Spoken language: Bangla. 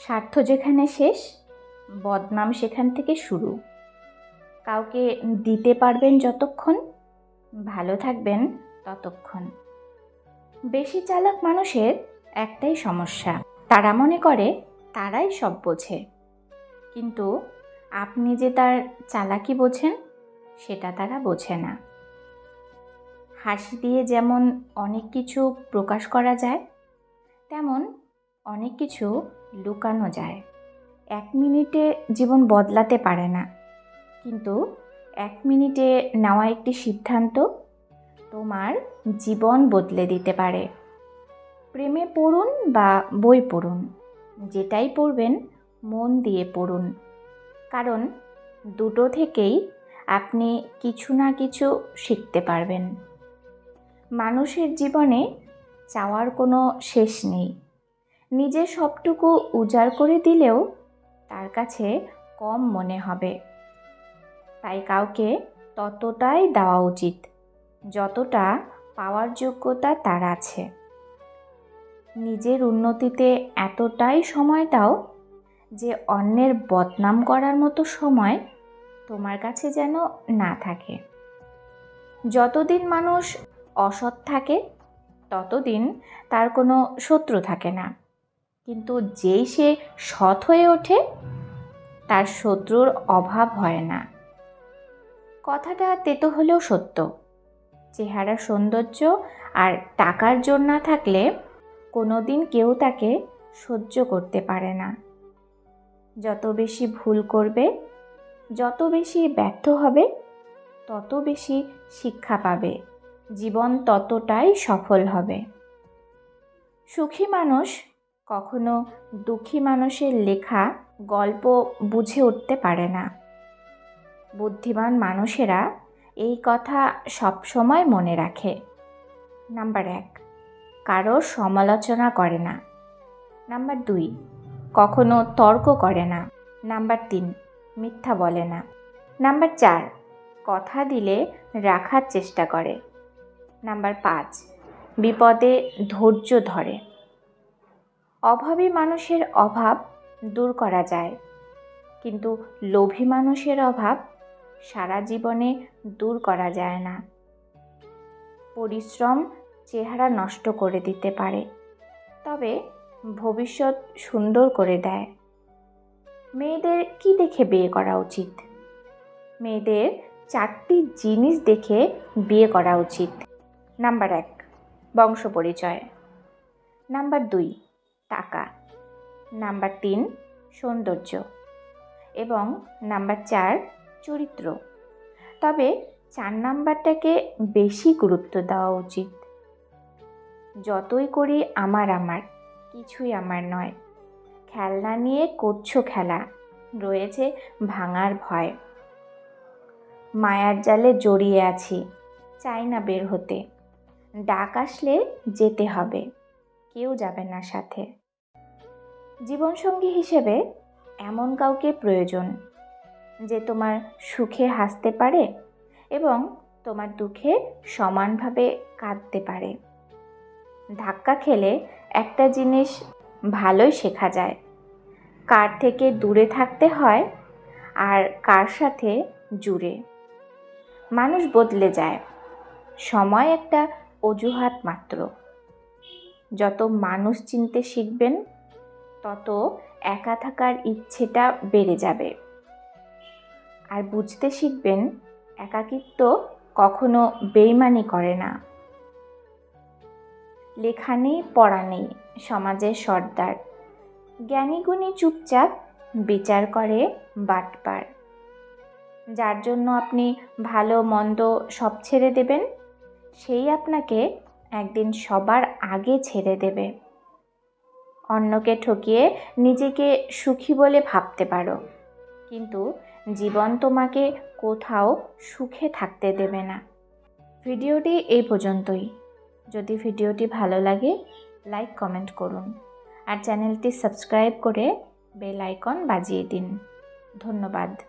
স্বার্থ যেখানে শেষ, বদনাম সেখান থেকে শুরু। কাউকে দিতে পারবেন যতক্ষণ, ভালো থাকবেন ততক্ষণ। বেশি চালাক মানুষের একটাই সমস্যা, তারা মনে করে তারাই সব বোঝে। কিন্তু আপনি যে তার চালাকি বোঝেন, সেটা তারা বোঝে না। হাসি দিয়ে যেমন অনেক কিছু প্রকাশ করা যায়, তেমন অনেক কিছু লুকানো যায়। এক মিনিটে জীবন বদলাতে পারে না। কিন্তু এক মিনিটে নেওয়া একটি সিদ্ধান্ত তোমার জীবন বদলে দিতে পারে। প্রেমে পড়ুন বা বই পড়ুন, যেটাই পড়বেন, মন দিয়ে পড়ুন। কারণ দুটো থেকেই আপনি কিছু না কিছু শিখতে পারবেন। মানুষের জীবনে চাওয়ার কোনো শেষ নেই। নিজের সবটুকু উজাড় করে দিলেও তার কাছে কম মনে হবে। তাই কাউকে ততটাই দেওয়া উচিত, যতটা পাওয়ার যোগ্যতা তার আছে। নিজের উন্নতিতে এতটাই সময় দাও যে অন্যের বদনাম করার মতো সময় তোমার কাছে যেন না থাকে। যতদিন মানুষ অসৎ থাকে, ততদিন তার কোনো শত্রু থাকে না। কিন্তু যেই সে সৎ হয়ে ওঠে, তার শত্রুর অভাব হয় না। কথাটা তেতো হলেও সত্য। চেহারার সৌন্দর্য আর টাকার জোর না থাকলে কোনো দিন কেউ তাকে সহ্য করতে পারে না। যত বেশি ভুল করবে, যত বেশি ব্যর্থ হবে, তত বেশি শিক্ষা পাবে। জীবন ততটাই সফল হবে। সুখী মানুষ কখনো দুঃখী মানুষের লেখা গল্প বুঝে উঠতে পারে না। বুদ্ধিমান মানুষেরা এই কথা সবসময় মনে রাখে। নাম্বার এক, কারও সমালোচনা করে না। নাম্বার দুই, কখনো তর্ক করে না। নাম্বার তিন, মিথ্যা বলে না। নাম্বার চার, কথা দিলে রাখার চেষ্টা করে। নাম্বার পাঁচ, বিপদে ধৈর্য ধরে। অভাবী মানুষের অভাব দূর করা যায়। কিন্তু লোভী মানুষের অভাব সারা জীবনে দূর করা যায় না। পরিশ্রম চেহারা নষ্ট করে দিতে পারে, তবে ভবিষ্যৎ সুন্দর করে দেয়। মেয়েদের কি দেখে বিয়ে করা উচিত? মেয়েদের চারটি জিনিস দেখে বিয়ে করা উচিত। নাম্বার এক বংশ পরিচয় নাম্বার দুই টাকা। নাম্বার তিন, সৌন্দর্য। এবং নাম্বার চার, চরিত্র। তবে চার নাম্বারটাকে বেশি গুরুত্ব দেওয়া উচিত। যতই করি আমার আমার, কিছুই আমার নয়। খেলনা নিয়ে করছ খেলা, রয়েছে ভাঙার ভয়। মায়ার জালে জড়িয়ে আছি, চাই না বের হতে। ডাক আসলে যেতে হবে। কেউ যাবে না সাথে। জীবনসঙ্গী হিসেবে এমন কাউকে প্রয়োজন যে তোমার সুখে হাসতে পারে এবং তোমার দুঃখে সমানভাবে কাঁদতে পারে। ধাক্কা খেলে একটা জিনিস ভালোই শেখা যায়। কার থেকে দূরে থাকতে হয় আর কার সাথে জুড়ে। মানুষ বদলে যায়। সময় একটা অজুহাত মাত্র। যত মানুষ চিনতে শিখবেন, তত একা থাকার ইচ্ছেটা বেড়ে যাবে। আর বুঝতে শিখবেন, একাকিত্ব কখনো বেইমানি করে না। লেখা নেই, পড়া নেই সমাজের সর্দার। জ্ঞানীগুণী চুপচাপ বিচার করে বাটপার। যার জন্য আপনি ভালো, মন্দ সব ছেড়ে দেবেন, সেই আপনাকে একদিন সবার আগে ছেড়ে দেবে। অন্যকে ঠকিয়ে নিজেকে সুখী বলে ভাবতে পারো। কিন্তু জীবন তোমাকে কোথাও সুখে থাকতে দেবে না। ভিডিওটি এই পর্যন্তই। যদি ভিডিওটি ভালো লাগে, লাইক, কমেন্ট করুন। আর চ্যানেলটি সাবস্ক্রাইব করে বেল আইকন বাজিয়ে দিন। ধন্যবাদ।